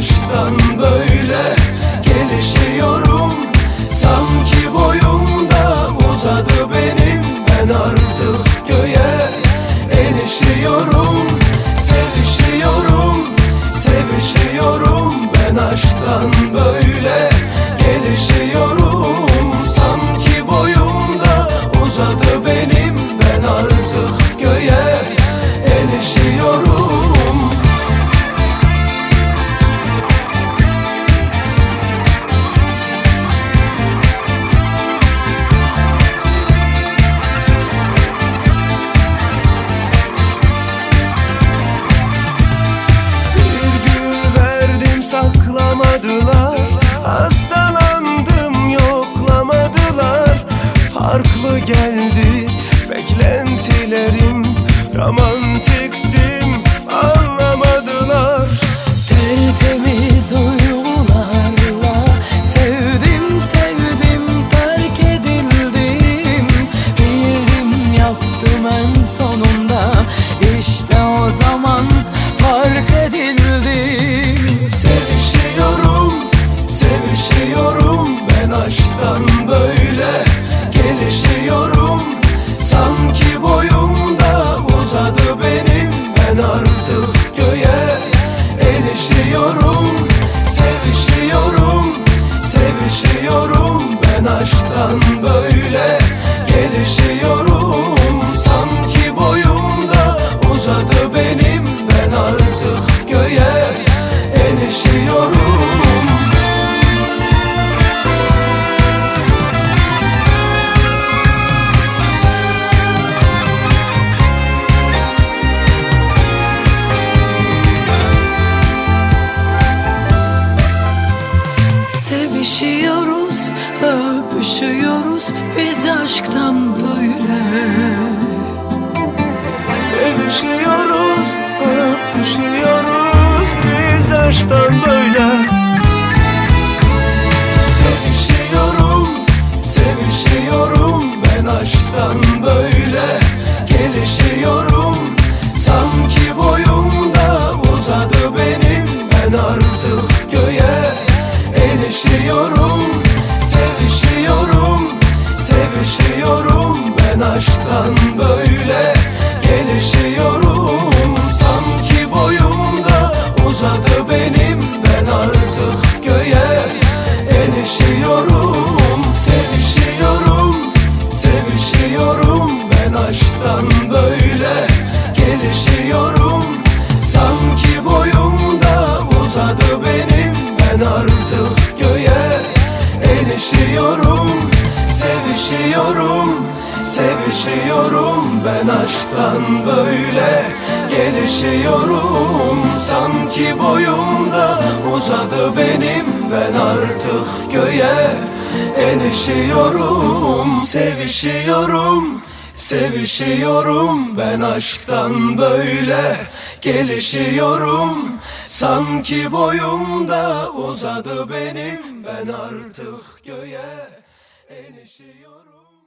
aşktan böyle gelişiyorum. Sanki boyumda uzadı benim Ben artık göğe erişiyorum. Sevişiyorum, sevişiyorum Ben aşktan saklamadılar Hastalandım yoklamadılar. Farklı geldi beklentilerim. Romantiktim anlamadılar. Tertemiz duygularla Sevdim sevdim terk edildim. Bildim yaptım en sonunda Ben aşktan böyle gelişiyorum. Sanki boyumda uzadı benim Ben artık göğe erişiyorum. Sevişiyorum, sevişiyorum Ben aşktan böyle gelişiyorum. Sanki boyumda uzadı benim Ben artık göğe erişiyorum Sevişiyoruz, öpüşüyoruz Biz aşktan böyle. Sevişiyoruz, öpüşüyoruz Biz aşktan böyle. Sevişiyorum, sevişiyorum Ben aşktan böyle. Gelişiyorum Sanki boyumda uzadı benim. Ben artık göğe erişiyorum Sevişiyorum, sevişiyorum. Ben aşktan böyle gelişiyorum Sevişiyorum, Ben aşktan böyle gelişiyorum Sanki boyumda uzadı benim Ben artık göğe erişiyorum. Sevişiyorum, sevişiyorum Ben aşktan böyle gelişiyorum Sanki boyumda uzadı benim Ben artık göğe erişiyorum